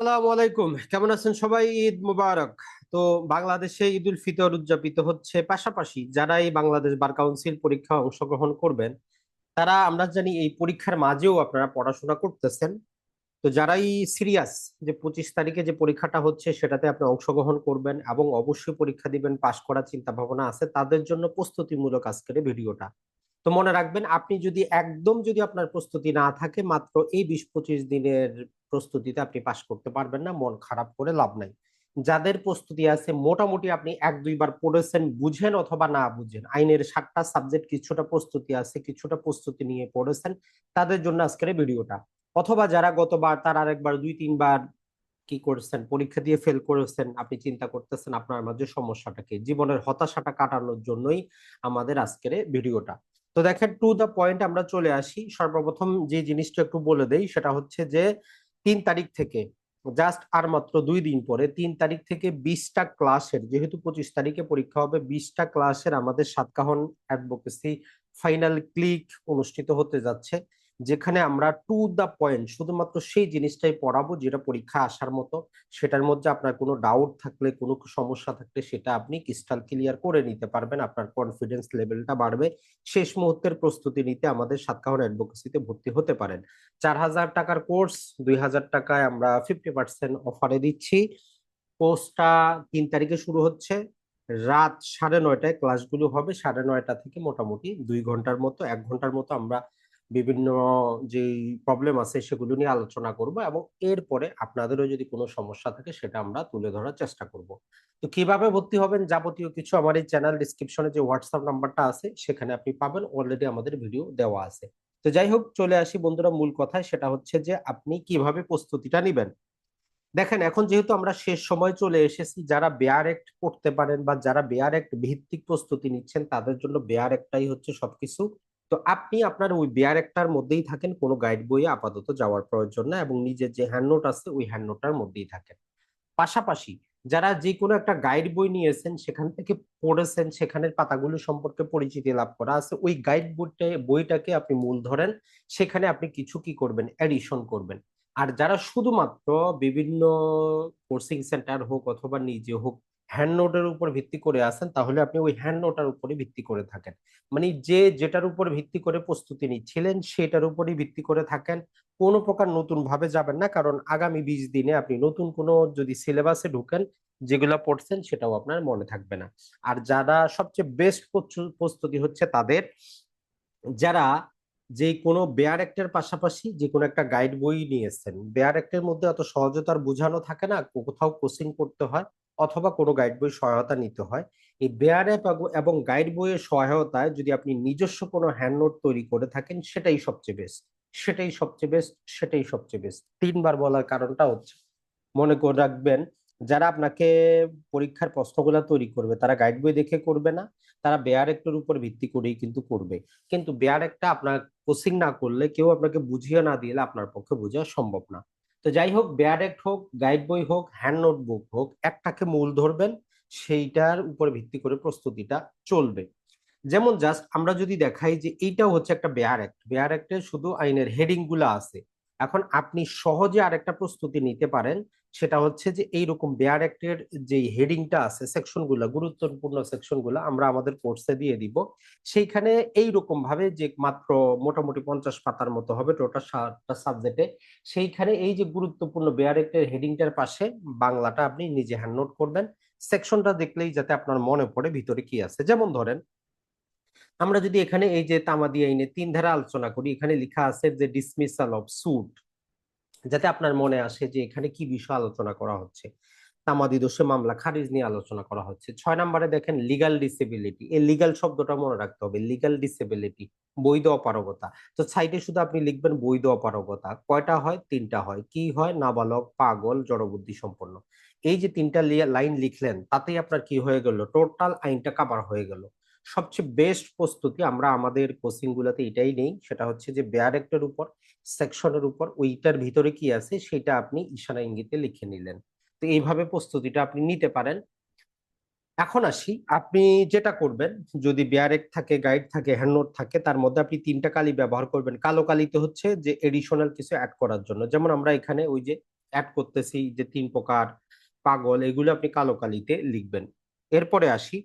আসসালামু আলাইকুম। কেমন আছেন সবাই? ঈদ মুবারক। তো বাংলাদেশে ঈদ উল ফিতর উদযাপিত হচ্ছে পাশাপাশি যারা এই বাংলাদেশ বার কাউন্সিল পরীক্ষা অংশগ্রহণ করবেন, তারা আমরা জানি এই পরীক্ষার মাঝেও আপনারা পড়াশোনা করতেছেন। তো যারাই সিরিয়াস যে পঁচিশ তারিখে যে পরীক্ষাটা হচ্ছে সেটাতে আপনি অংশগ্রহণ করবেন এবং অবশ্যই পরীক্ষা দিবেন, পাশ করার চিন্তা ভাবনা আছে, তাদের জন্য প্রস্তুতিমূলক আজকের ভিডিওটা। তো মনে রাখবেন, আপনি যদি একদম যদি আপনার প্রস্তুতি না থাকে, মাত্র এই বিশ পঁচিশ দিনের প্রস্তুতিতে আপনি পাশ করতে পারবেন না, মন খারাপ করে লাভ নাই। যাদের প্রস্তুতি আছে, মোটামুটি আপনি এক, দুইবার পড়েছেন, বুঝেন অথবা না বুঝেন, আইনের সাতটা সাবজেক্ট কিছুটা প্রস্তুতি আছে, কিছুটা প্রস্তুতি নিয়ে পড়েছেন, তাদের জন্য আজকের ভিডিওটা। অথবা যারা গতবার, তার আরেকবার, দুই, তিনবার কি করেছেন, পরীক্ষা দিয়ে ফেল করেছেন, আপনি চিন্তা করতেছেন, আপনার মাঝে সমস্যাটাকে জীবনের হতাশাটা কাটানোর জন্যই আমাদের আজকের ভিডিওটা। তো দেখেন টু দ্য পয়েন্ট আমরা চলে আসি। সর্বপ্রথম যে জিনিসটা একটু বলে দেই, সেটা হচ্ছে যে, তিন তারিখ থেকে জাস্ট আর মাত্র দুই দিন পরে, তিন তারিখ থেকে বিশটা ক্লাসের, যেহেতু পঁচিশ তারিখে পরীক্ষা হবে, বিশটা ক্লাসের আমাদের সাতকাহন অ্যাডভোকেসি ফাইনাল ক্লিক অনুষ্ঠিত হতে যাচ্ছে। যেখানে আমরা টু দ্য পয়েন্ট শুধুমাত্র সেই জিনিসটাই পড়াবো যেটা পরীক্ষা আসার মতো। সেটার মধ্যে আপনার কোনো ডাউট থাকলে, কোনো সমস্যা থাকলে সেটা আপনি ক্রিস্টাল ক্লিয়ার করে নিতে পারবেন। আপনার কনফিডেন্স লেভেলটা বাড়বে। শেষ মুহূর্তের প্রস্তুতি নিতে আমাদের সাতকাহন অ্যাডভোকেসিতে ভর্তি হতে পারেন। চার হাজার টাকার কোর্স দুই হাজার টাকায় আমরা ফিফটি পার্সেন্ট অফারে দিচ্ছি। কোর্সটা তিন তারিখে শুরু হচ্ছে। রাত সাড়ে নয়টায় ক্লাসগুলো হবে। সাড়ে নয়টা থেকে মোটামুটি দুই ঘণ্টার মতো, এক ঘণ্টার মতো আমরা বিভিন্ন যে প্রবলেম আছে সেগুলো নিয়ে আলোচনা করব এবং এরপরে আপনাদেরও যদি কোনো সমস্যা থাকে সেটা আমরা তুলে ধরার চেষ্টা করব। তো কীভাবে ভর্তি হবেন যাবতীয় কিছু আমার এই চ্যানেল ডিসক্রিপশনে যে হোয়াটসঅ্যাপ নাম্বারটা আছে সেখানে আপনি পাবেন অলরেডি আমাদের ভিডিও দেওয়া আছে। তো যাই হোক, চলে আসি বন্ধুরা মূল কথায়, সেটা হচ্ছে যে আপনি কীভাবে প্রস্তুতিটা নিবেন। দেখেন, এখন যেহেতু আমরা শেষ সময় চলে এসেছি, যারা বেয়ার অ্যাক্ট করতে পারেন বা যারা বেয়ার অ্যাক্ট ভিত্তিক প্রস্তুতি নিচ্ছেন, তাদের জন্য বেয়ার একটাই হচ্ছে সবকিছু। তো আপনি আপনার ওই বেয়ার একটার মধ্যেই থাকেন, কোনো গাইড বইয়ে আপাতত যাওয়ার প্রয়োজন না এবং নিজের যে হ্যান্ড নোট আছে, ওই হ্যান্ড নোটটার মধ্যেই থাকেন। পাশাপাশি যারা যে কোনো একটা গাইড বই নিয়েছেন, সেখান থেকে পড়েছেন, সেখানের পাতাগুলো সম্পর্কে পরিচিতি লাভ করা আছে, ওই গাইড বইটা, বইটাকে আপনি মূল ধরেন, সেখানে আপনি কিছু কি করবেন? অ্যাডিশন করবেন। আর যারা শুধুমাত্র বিভিন্ন কোচিং সেন্টার হোক অথবা নিজে হোক হ্যান্ড নোটের উপর ভিত্তি করে আসেন, তাহলে আপনি ওই হ্যান্ড নোটার উপরে ভিত্তি করে থাকেন। মানে যে যেটার উপর ভিত্তি করে প্রস্তুতি নিচ্ছিলেন, সেটার উপরই ভিত্তি করে থাকেন। কোনো প্রকার নতুন ভাবে যাবেন না, কারণ আগামী বিশ দিনে আপনি নতুন কোনো যদি সিলেবাসে ঢুকেন, যেগুলো পড়ছেন, সেটাও আপনার মনে থাকবে না। আর যারা সবচেয়ে বেস্ট প্রস্তুতি হচ্ছে তাদের, যারা যে কোনো বেয়ার অ্যাক্টের পাশাপাশি যে কোনো একটা গাইড বই নিয়েছেন বেয়ার অ্যাক্টের মধ্যে অত সহজতার বোঝানো থাকে না কোথাও কোচিং করতে হয়। অথবা কোনো গাইড বই সহায়তা নিতে হয়। এই বেয়ার অ্যাপ এবং গাইড বইয়ের সহায়তায় যদি আপনি নিজস্ব কোনো হ্যান্ড নোট তৈরি করে থাকেন, সেটাই সবচেয়ে বেস্ট সেটাই সবচেয়ে বেস্ট সেটাই সবচেয়ে বেস্ট তিনবার বলার কারণটা হচ্ছে, মনে করে রাখবেন, যারা আপনাকে পরীক্ষার প্রশ্নগুলো তৈরি করবে, তারা গাইড বই দেখে করবে না, তারা বেয়ার একটার উপর ভিত্তি করেই কিন্তু করবে। কিন্তু বেয়ার একটা আপনার কোচিং না করলে কেউ আপনাকে বুঝিয়ে না দিলে আপনার পক্ষে বোঝা সম্ভব না। তো যাই হোক বেয়ার এক্ট হোক গাইড বই হোক হ্যান্ড নোটবুক হোক, একটাকে মূল ধরবেন, সেইটার উপরে ভিত্তি করে প্রস্তুতিটা চলবে। যেমন জাস্ট আমরা যদি দেখাই যে এইটাও হচ্ছে একটা বেয়ার অ্যাক্ট বেয়ার অ্যাক্টে শুধু আইনের হেডিংগুলো আছে। এখন আপনি সহজে আরেকটা প্রস্তুতি নিতে পারেন। সেটা হচ্ছে যে, এইরকম বেয়ার অ্যাক্টের যে হেডিংটা আছে সেকশনগুলা, গুরুত্বপূর্ণ সেকশনগুলা আমরা আমাদের কোর্সে দিয়ে দিব। সেইখানে এইরকম ভাবে যে মাত্র মোটামুটি পঞ্চাশ পাতার মতো হবে টোটাল সাতটা সাবজেক্টে সেইখানে এই যে গুরুত্বপূর্ণ বেয়ার অ্যাক্টের হেডিংটার পাশে বাংলাটা আপনি নিজে হ্যান্ড নোট করবেন। সেকশনটা দেখলেই যাতে আপনার মনে পড়ে, ভিতরে কি আছে। যেমন ধরেন আমরা যদি এখানে এই যে তামাদি আইনে তিন ধারা আলোচনা করি, এখানে লেখা আছে যে ডিসমিসাল অফ সুট যাতে আপনার মনে আসে যে এখানে কি বিষয় আলোচনা করা হচ্ছে। তামাদি দোষে মামলা, খারিজ নিয়ে আলোচনা করা হচ্ছে। ছয় নম্বরে দেখেন লিগাল ডিসেবিলিটি এই লিগাল শব্দটা মনে রাখতে হবে। লিগাল ডিসেবিলিটি বৈধ অপারগতা। তো সাইডে শুধু আপনি লিখবেন বৈধ অপারগতা। কয়টা হয়? তিনটা হয়। কি হয়? নাবালক, পাগল, জড়বুদ্ধি সম্পন্ন। এই যে তিনটা লাইন লিখলেন, তাতেই আপনার কি হয়ে গেল? টোটাল আইনটা কাবার হয়ে গেল। সবচেয়ে বেস্ট প্রস্তুতি আমরা আমাদের কোচিং গুলোতে এটাই নেই। সেটা হচ্ছে যে বেয়ারেক্টের উপর সেকশনের উপর, ওইটার ভিতরে কি আছে সেটা আপনি ইশারা ইঙ্গিতে লিখে নিলেন। তো এইভাবে প্রস্তুতিটা আপনি নিতে পারেন। এখন আসি, আপনি যেটা করবেন, যদি বেয়ারেক থাকে গাইড থাকে হ্যান্ড নোট থাকে, তার মধ্যে আপনি তিনটা কালি ব্যবহার করবেন। কালো কালিতে হচ্ছে যে এডিশনাল কিছু অ্যাড করার জন্য। যেমন আমরা এখানে ওই যে অ্যাড করতেছি যে তিন প্রকার পাগল, এগুলো আপনি কালো কালিতে লিখবেন। এরপরে আসি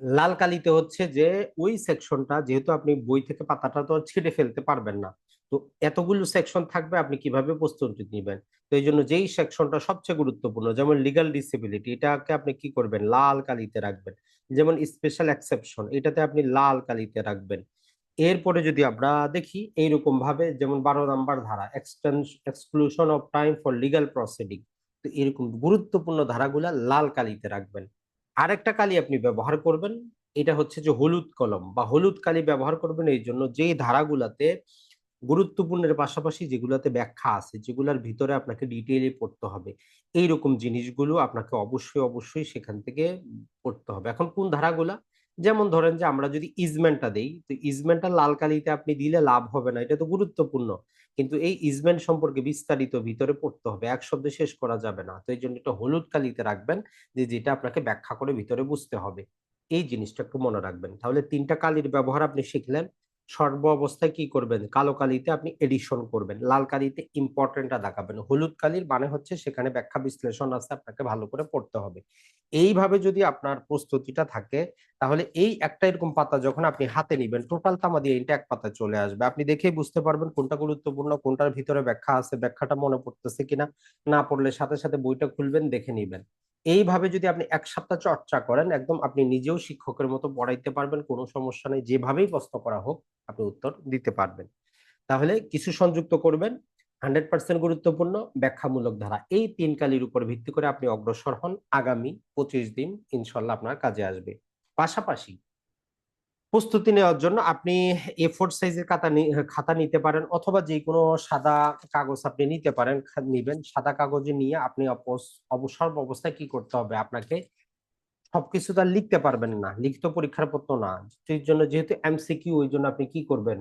লাল কালিতে হচ্ছে যে, ওই সেকশনটা যেহেতু আপনি বই থেকে পাতাটা তো ছিঁড়ে ফেলতে পারবেন না। তো এতগুলো সেকশন থাকবে, আপনি কীভাবে প্রস্তুতি নেবেন? তো এই জন্য যেই সেকশনটা সবচেয়ে গুরুত্বপূর্ণ, যেমন লিগাল ডিসেবিলিটি এটাকে আপনি কি করবেন? লাল কালিতে রাখবেন। যেমন স্পেশাল এক্সেপশন এটাতে আপনি লাল কালিতে রাখবেন। এরপরে যদি আমরা দেখি, এইরকম ভাবে যেমন বারো নাম্বার ধারা exclusion of time for legal proceeding তো এরকম গুরুত্বপূর্ণ ধারাগুলা লাল কালিতে রাখবেন। আরেকটা কালি আপনি ব্যবহার করবেন, এটা হচ্ছে যে হলুদ কলম, বা হলুদ কালি ব্যবহার করবেন এই জন্য যেই ধারাগুলাতে গুরুত্বপূর্ণের পাশাপাশি যেগুলোতে ব্যাখ্যা আছে, যেগুলোর ভিতরে আপনাকে ডিটেইলে পড়তে হবে, এইরকম জিনিসগুলো আপনাকে অবশ্যই অবশ্যই সেখান থেকে পড়তে হবে। এখন কোন ধারাগুলা? যেমন ধরেন যে আমরা যদি ইজমেন্টটা দেই, তো ইজমেন্টটা লাল কালিতে আপনি দিলে লাভ হবে না, এটা তো গুরুত্বপূর্ণ। কিন্তু এই ইজমেন্ট সম্পর্কে বিস্তারিত ভিতরে পড়তে হবে। এক শব্দে শেষ করা যাবে না। তো এই জন্য এটা হলুদ কালিতে রাখবেন যে যেটা আপনাকে ব্যাখ্যা করে ভিতরে বুঝতে হবে। এই জিনিসটা একটু মনে রাখবেন। তাহলে তিনটা কালির ব্যবহার আপনি শিখলেন। সর্ব অবস্থায় কি করবেন? কালো কালিতে আপনি এডিশন করবেন। লাল কালিতে ইম্পর্টেন্টটা দেখাবেন। হলুদ কালির মানে হচ্ছে সেখানে ব্যাখ্যা বিশ্লেষণ আছে, আপনাকে ভালো করে পড়তে হবে। এইভাবে যদি আপনার প্রস্তুতিটা থাকে, তাহলে এই একটা এরকম পাতা যখন আপনি হাতে নিবেন টোটাল তামা দিয়ে এটা এক পাতা চলে আসবে। আপনি দেখেই বুঝতে পারবেন কোনটা গুরুত্বপূর্ণ, কোনটার ভিতরে ব্যাখ্যা আছে, ব্যাখ্যাটা মনে পড়তেছে কিনা, না পড়লে সাথে সাথে বইটা খুলবেন, দেখে নিবেন। এইভাবে যদি আপনি এক সপ্তাহ চর্চা করেন, একদম আপনি নিজেও শিক্ষকের মতো পড়াইতে পারবেন, কোনো সমস্যা নেই, যেভাবেই প্রশ্ন করা হোক, আপনি উত্তর দিতে পারবেন। তাহলে কিছু সংযুক্ত করবেন, হান্ড্রেড পার্সেন্ট গুরুত্বপূর্ণ, ব্যাখ্যামূলক ধারা। এই তিন কালির উপর ভিত্তি করে আপনি অগ্রসর হন, আগামী পঁচিশ দিন ইনশাল্লাহ আপনার কাজে আসবে। পাশাপাশি প্রস্তুতি নেওয়ার জন্য আপনি এ ফোর সাইজের খাতা খাতা নিতে পারেন অথবা যে কোনো সাদা কাগজ আপনি নিতে পারেন নিবেন। সাদা কাগজে নিয়ে আপনি অবসর অবস্থায় কি করতে হবে আপনাকে? সবকিছু তো লিখতে পারবেন না। লিখিত পরীক্ষার পত্র না। সেই জন্য যেহেতু এমসিকিউ ওই জন্য আপনি কি করবেন?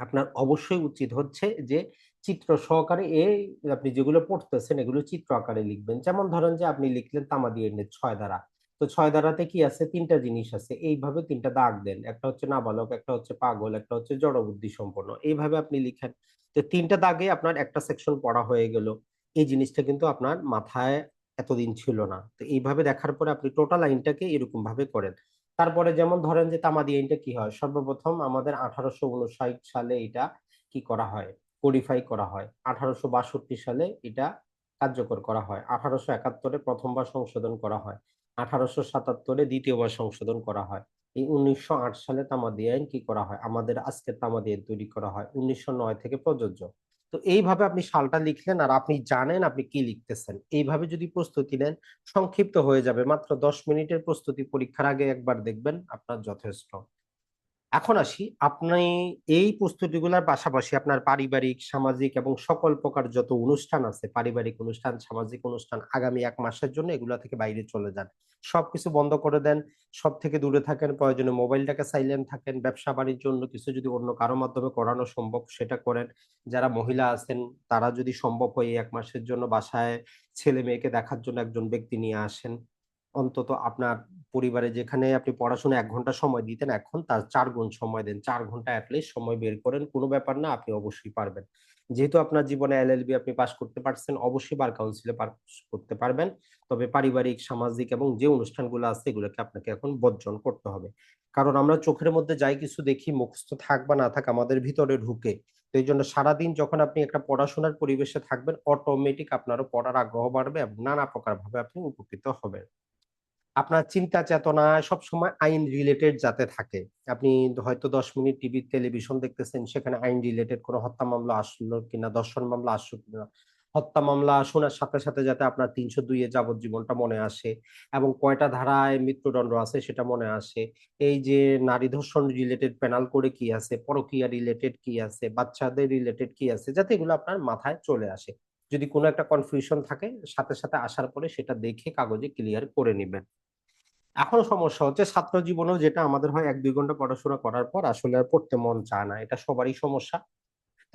আপনার অবশ্যই উচিত হচ্ছে যে চিত্র সহকারে এই আপনি যেগুলো পড়তেছেন এগুলো চিত্র আকারে লিখবেন। যেমন ধরেন যে আপনি লিখলেন তামাদি ছয় দ্বারা। তো ছয় দাঁড়াতে কি আছে? তিনটা জিনিস আছে। এইভাবে তিনটা দাগ দেন। একটা হচ্ছে নাবালক, একটা হচ্ছে পাগল, একটা হচ্ছে জড়বুদ্ধি সম্পন্ন। এইভাবে আপনি লিখেন। তো তিনটা দাগে আপনার একটা সেকশন পড়া হয়ে গেল। এই জিনিসটা কিন্তু আপনার মাথায় এতদিন ছিল না। তো এইভাবে দেখার পরে আপনি টোটাল আইনটাকে এরকম ভাবে করেন। তারপরে যেমন ধরেন যে তামাদি আইনটা কি হয়? সর্বপ্রথম আমাদের আঠারোশো উনষাট সালে এটা কি করা হয়? কোডিফাই করা হয়। আঠারোশো বাষট্টি সালে এটা কার্যকর করা হয়। আঠারোশো একাত্তরে প্রথমবার সংশোধন করা হয়। আঠারোশো সাতাত্তরে দ্বিতীয়বার সংশোধন করা হয়। এই উনিশশো আট সালে তামাদি আইন কি করা হয়? আমাদের আজকে তামাদি আইন তৈরি করা হয়, উনিশশো নয় থেকে প্রযোজ্য। তো এইভাবে আপনি সালটা লিখলেন আর আপনি জানেন আপনি কি লিখতেছেন। এইভাবে যদি প্রস্তুতি নেন, সংক্ষিপ্ত হয়ে যাবে। মাত্র দশ মিনিটের প্রস্তুতি পরীক্ষার আগে একবার দেখবেন আপনার যথেষ্ট। এখন আসি। আপনি এই প্রস্তুতিগুলোর পাশাপাশি আপনার পারিবারিক, সামাজিক এবং সকল প্রকার যত অনুষ্ঠান আছে, পারিবারিক অনুষ্ঠান, সামাজিক অনুষ্ঠান আগামী এক মাসের জন্য এগুলা থেকে বাইরে চলে যান। সবকিছু বন্ধ করে দেন। সব থেকে দূরে থাকেন, প্রয়োজনে মোবাইলটাকে সাইলেন্ট থাকেন, ব্যবসা বাণিজ্য অন্য কিছু যদি অন্য কারও মাধ্যমে করানো সম্ভব সেটা করেন। যারা মহিলা আছেন, তারা যদি সম্ভব হয় এক মাসের জন্য বাসায় ছেলে মেয়েকে দেখার জন্য একজন ব্যক্তি নিয়ে আসেন, অন্তত আপনার পরিবারে যেখানে আপনি পড়াশোনা এক ঘণ্টা সময় দিতেন, এখন তার চার গুণ সময় দেন। চার ঘণ্টা অ্যাটলিস্ট সময় বের করেন, কোনো ব্যাপার না, আপনি অবশ্যই পারবেন। যেহেতু আপনার জীবনে এলএলবি আপনি পাশ করতে পারছেন, অবশ্যই বার কাউন্সিলে পাস করতে পারবেন। তবে পারিবারিক, সামাজিক এবং যে অনুষ্ঠানগুলো আছে, এগুলোকে আপনাকে এখন বর্জন করতে হবে। কারণ আমরা চোখের মধ্যে যাই কিছু দেখি, মুখস্থ থাক বা না থাক আমাদের ভিতরে ঢুকে। তো এই জন্য সারাদিন যখন আপনি একটা পড়াশোনার পরিবেশে থাকবেন অটোমেটিক আপনারও পড়ার আগ্রহ বাড়বে এবং নানা প্রকার ভাবে আপনি উপকৃত হবেন। আপনার চিন্তা চেতনা সবসময় আইন রিলেটেড যাতে থাকে। আপনি হয়তো দশ মিনিট টিভি টেলিভিশন দেখতেছেন, সেখানে আইন রিলেটেড কোনো হত্যা মামলা আসলো কিনা দর্শন মামলা আসলো কিনা, হত্যা মামলা শোনার সাথে সাথে যাতে আপনার তিনশো দুই এ যাবজ্জীবনটা মনে আসে এবং কয়টা ধারায় মৃত্যুদণ্ড আছে সেটা মনে আসে। এই যে নারী ধর্ষণ রিলেটেড পেনাল করে কি আছে, পরকিয়া রিলেটেড কি আছে, বাচ্চাদের রিলেটেড কি আছে, যাতে এগুলো আপনার মাথায় চলে আসে। যদি কোনো একটা কনফিউশন থাকে, সাথে সাথে আসার পরে সেটা দেখে কাগজে ক্লিয়ার করে নেবেন। এখন সমস্যা হচ্ছে ছাত্র জীবনেও যেটা আমাদের হয় এক দুই ঘণ্টা পড়াশোনা করার পর আসলে আর পড়তে মন চায় না, এটা সবারই সমস্যা।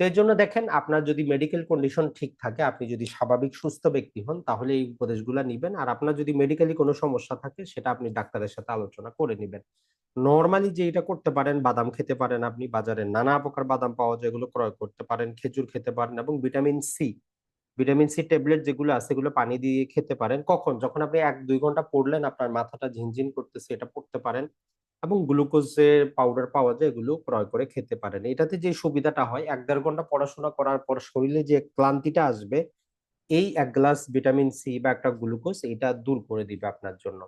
তো এর জন্য দেখেন আপনার যদি মেডিকেল কন্ডিশন ঠিক থাকে, আপনি যদি স্বাভাবিক সুস্থ ব্যক্তি হন, তাহলে এই উপদেশগুলো নিবেন। আর আপনার যদি মেডিকেলি কোনো সমস্যা থাকে, সেটা আপনি ডাক্তারের সাথে আলোচনা করে নেবেন। নর্মালি যে এটা করতে পারেন, বাদাম খেতে পারেন আপনি, বাজারে নানা প্রকার বাদাম পাওয়া যায়, এগুলো ক্রয় করতে পারেন, খেজুর খেতে পারেন এবং vitamin C vitamin C tablet যেগুলো আছে সেগুলো পানি দিয়ে খেতে পারেন। কখন? যখন আপনি এক, দুই ঘণ্টা পড়লেন, আপনার মাথাটা ঝিনঝিন করতেছে, এটা পড়তে পারেন এবং গ্লুকোজের পাউডার পাওয়া যায়, এগুলো ক্রয় করে খেতে পারেন। এটাতে যে সুবিধাটা হয়, এক, দেড় ঘণ্টা পড়াশোনা করার পর শরীরে যে ক্লান্তিটা আসবে, এই এক গ্লাস ভিটামিন সি বা একটা গ্লুকোজ এটা দূর করে দিবে আপনার জন্য।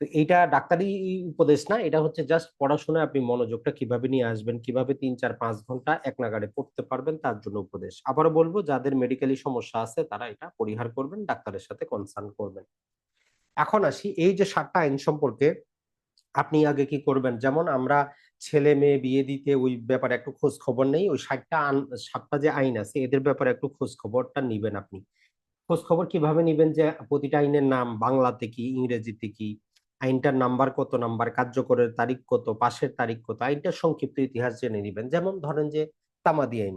তো এইটা ডাক্তারি উপদেশ না, এটা হচ্ছে জাস্ট পড়াশোনায় আপনি মনোযোগটা কীভাবে নিয়ে আসবেন, কীভাবে তিন, চার, পাঁচ ঘণ্টা এক নাগাড়ে পড়তে পারবেন তার জন্য উপদেশ। আবারও বলব, যাদের মেডিকেলি সমস্যা আছে তারা এটা পরিহার করবেন, ডাক্তারের সাথে কনসার্ন করবেন। এখন আসি, এই যে সাতটা আইন সম্পর্কে আপনি আগে কি করবেন? যেমন আমরা ছেলে মেয়ে বিয়ে দিতে ওই ব্যাপারে একটু খোঁজ খবর নেই, ওই ষাটটা সাতটা যে আইন আছে, এদের ব্যাপারে একটু খোঁজ খবরটা নিবেন আপনি। খোঁজ খবর কীভাবে নিবেন যে প্রতিটা আইনের নাম, বাংলাতে কি, ইংরেজিতে কি? আইনটার নাম্বার কত, নাম্বার কার্যকরের তারিখ কত, পাশের তারিখ কত, আইনটার সংক্ষিপ্ত ইতিহাস জেনে নিবেন। যেমন ধরেন যে তামাদি আইন।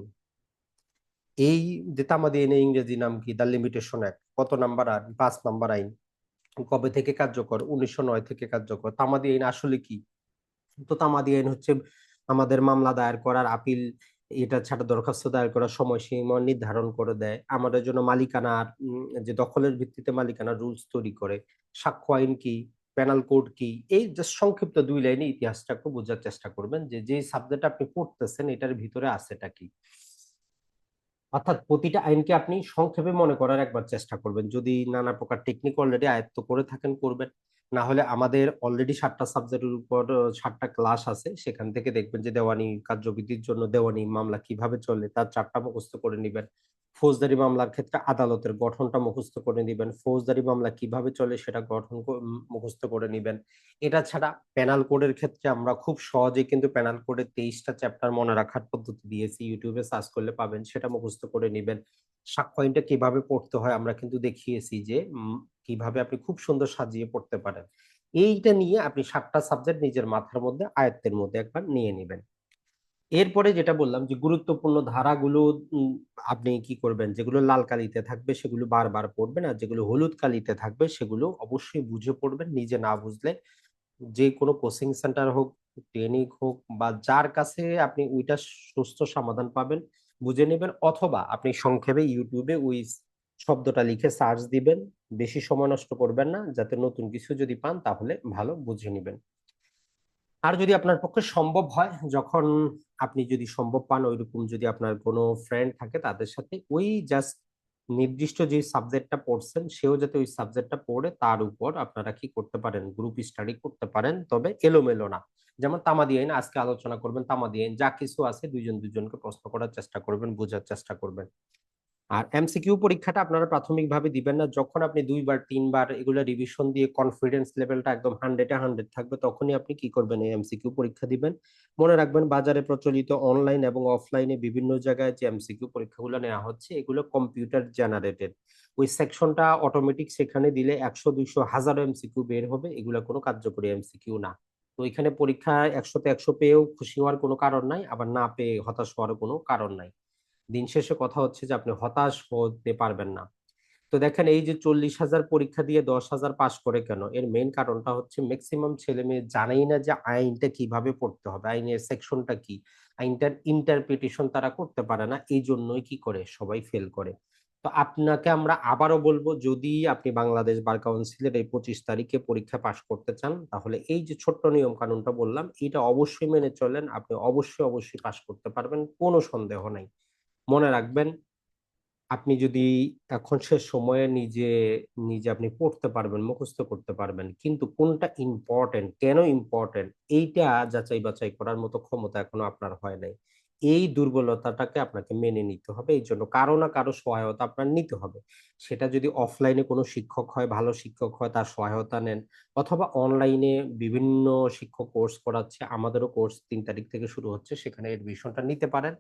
এই যে তামাদি আইনের ইংরেজি নাম কি? দ্য লিমিটেশন অ্যাক্ট কত নাম্বার আইন পাঁচ নাম্বার আইন? কবে থেকে কার্যকর? উনিশশো নয় থেকে কার্যকর। তামাদি আইন আসলে কি? তো তামাদি আইন হচ্ছে আমাদের মামলা দায়ের করার আপিল, এটা ছাড়া দরখাস্ত দায়ের করার সময়সীমা নির্ধারণ করে দেয়। আমাদের জন্য মালিকানার যে দখলের ভিত্তিতে মালিকানা রুলস তৈরি করে। সাক্ষ্য আইন কি? প্যানাল কোড কি? এই সংক্ষিপ্ত দুই লাইনে ইতিহাসটা একটু বোঝার চেষ্টা করবেন যে যে সাবজেক্ট আপনি পড়তেছেন, এটার ভিতরে আছেটা কি? অর্থাৎ প্রতিটা আইনকে আপনি সংক্ষেপে মনে করার একবার চেষ্টা করবেন। যদি নানা প্রকার টেকনিক অলরেডি আয়ত্ত করে থাকেন, করবেন। না হলে আমাদের অলরেডি সাতটা সাবজেক্টের উপর সাতটা ক্লাস আছে, সেখান থেকে দেখবেন যে দেওয়ানি কার্যবিধির জন্য দেওয়ানি মামলা কীভাবে চলে, তার চারটা মুখস্থ করে নিবেন। ফৌজদারি মামলার ক্ষেত্রে আদালতের গঠনটা মুখস্থ করে নিবেন। ফৌজদারি মামলা কীভাবে চলে সেটা গঠন মুখস্থ করে নিবেন। এটা ছাড়া প্যানাল কোডের ক্ষেত্রে আমরা খুব সহজেই কিন্তু প্যানাল কোডের তেইশটা চ্যাপ্টার মনে রাখার পদ্ধতি দিয়েছি। ইউটিউবে সার্চ করলে পাবেন, সেটা মুখস্থ করে নিবেন। সাক্ষ্য আইনটা কীভাবে পড়তে হয় আমরা কিন্তু দেখিয়েছি যে কীভাবে আপনি খুব সুন্দর সাজিয়ে পড়তে পারেন। এইটা নিয়ে আপনি সাতটা সাবজেক্ট নিজের মাথার মধ্যে, আয়ত্তের মধ্যে একবার নিয়ে নেবেন। এরপরে যেটা বললাম যে, গুরুত্বপূর্ণ ধারাগুলো আপনি কি করবেন? যেগুলো লাল কালিতে থাকবে, সেগুলো বারবার পড়বেন, আর যেগুলো হলুদ কালিতে থাকবে, সেগুলো অবশ্যই বুঝে পড়বেন। নিজে না বুঝলে যে কোনো কোচিং সেন্টার হোক, ক্লিনিক হোক, বা যার কাছে আপনি ওইটা সুস্থ সমাধান পাবেন, বুঝে নেবেন, অথবা আপনি সংক্ষেপে ইউটিউবে ওই শব্দটা লিখে সার্চ দিবেন বেশি সময় নষ্ট করবেন না, যাতে নতুন কিছু যদি পান তাহলে ভালো বুঝে নেবেন। আর যদি আপনার পক্ষে সম্ভব হয়, যখন আপনি যদি সম্ভব পান, ওইরকম যদি আপনার কোনো ফ্রেন্ড থাকে তাদের সাথে, ওই জাস্ট নির্দিষ্ট যে সাবজেক্টটা পড়ছেন, সেও যাতে ওই সাবজেক্টটা পড়ে, তার উপর আপনারা কি করতে পারেন? গ্রুপ স্টাডি করতে পারেন, তবে এলোমেলো না। যেমন তামাদি আইন, আজকে আলোচনা করবেন তামাদি আইন, যা কিছু আছে দুইজন দুজনকে প্রশ্ন করার চেষ্টা করবেন, বোঝার চেষ্টা করবেন। আর এমসিকিউ পরীক্ষাটা আপনারা প্রাথমিকভাবে দিবেন না। যখন আপনি দুইবার, তিনবার এগুলো রিভিশন দিয়ে কনফিডেন্স লেভেলটা একদম হান্ড্রেডে হান্ড্রেড থাকবে, তখনই আপনি কি করবেন এই এমসিকিউ পরীক্ষা দিবেন। মনে রাখবেন বাজারে প্রচলিত অনলাইন এবং অফলাইনে বিভিন্ন জায়গায় যে এমসিকিউ পরীক্ষাগুলো নেওয়া হচ্ছে, এগুলো কম্পিউটার জেনারেটেড ওই সেকশনটা অটোমেটিক সেখানে দিলে একশো, দুইশো হাজার এমসিকিউ বের হবে, এগুলো কোনো কার্যকরী এমসিকিউ না। তো এখানে পরীক্ষা একশোতে একশো পেয়েও খুশি হওয়ার কোনো কারণ নাই, আবার না পেয়ে হতাশ হওয়ার কোনো কারণ নাই। দিন শেষে কথা হচ্ছে যে আপনি হতাশ হতে পারবেন না। তো দেখেন এই যে চল্লিশ হাজার পরীক্ষা দিয়ে দশ হাজার পাশ করে কেন? এর মেইন কারণটা হচ্ছে ম্যাক্সিমাম ছেলে মেয়ে জানেই না যে আইনটা কীভাবে পড়তে হবে, আইনের সেকশনটা কি? আইনটার ইন্টারপ্রিটেশন তারা করতে পারে না এই জন্যই কি করে? সবাই ফেল করে। তো আপনাকে আমরা আবারও বলব, যদি আপনি বাংলাদেশ বার কাউন্সিলের এই পঁচিশ তারিখে পরীক্ষা পাশ করতে চান, তাহলে এই যে ছোট্ট নিয়ম কানুনটা বললাম, এটা অবশ্যই মেনে চলেন, আপনি অবশ্যই অবশ্যই পাশ করতে পারবেন, কোনো সন্দেহ নাই। মনে রাখবেন, আপনি যদি এখন সে সময়ে নিজে নিজে আপনি পড়তে পারবেন, মুখস্থ করতে পারবেন, কিন্তু কোনটা ইম্পর্টেন্ট কেন ইম্পর্টেন্ট এইটা যাচাই বাছাই করার মতো ক্ষমতা এখনও আপনার হয় নাই। এই দুর্বলতাটাকে আপনাকে মেনে নিতে হবে, এই জন্য কারও না কারও সহায়তা আপনার নিতে হবে। সেটা যদি অফলাইনে কোনো শিক্ষক হয়, ভালো শিক্ষক হয়, তার সহায়তা নেন, অথবা অনলাইনে বিভিন্ন শিক্ষক কোর্স করাচ্ছে, আমাদেরও কোর্স তিন তারিখ থেকে শুরু হচ্ছে, সেখানে এডমিশনটা নিতে পারেন।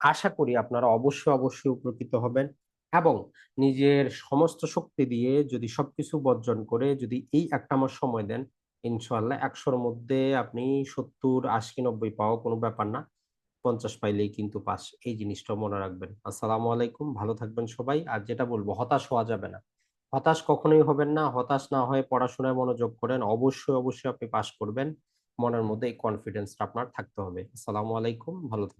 আশা করি আপনারা অবশ্যই অবশ্যই উপকৃত হবেন এবং নিজের সমস্ত শক্তি দিয়ে যদি সবকিছু বর্জন করে যদি এই একটা মাস সময় দেন ইনশাল্লাহ একশোর মধ্যে আপনি সত্তর, আশি, নব্বই পাওয়া কোনো ব্যাপার না। পঞ্চাশ পাইলেই কিন্তু পাস। এই জিনিসটা মনে রাখবেন। আসসালামু আলাইকুম। ভালো থাকবেন সবাই। আর যেটা বলব, হতাশ হওয়া যাবে না। হতাশ কখনোই হবেন না। হতাশ না হয়ে পড়াশোনায় মনোযোগ করেন। অবশ্যই অবশ্যই আপনি পাস করবেন। মনের মধ্যে এই কনফিডেন্সটা আপনার থাকতে হবে। আসসালামু আলাইকুম। ভালো থাকবেন।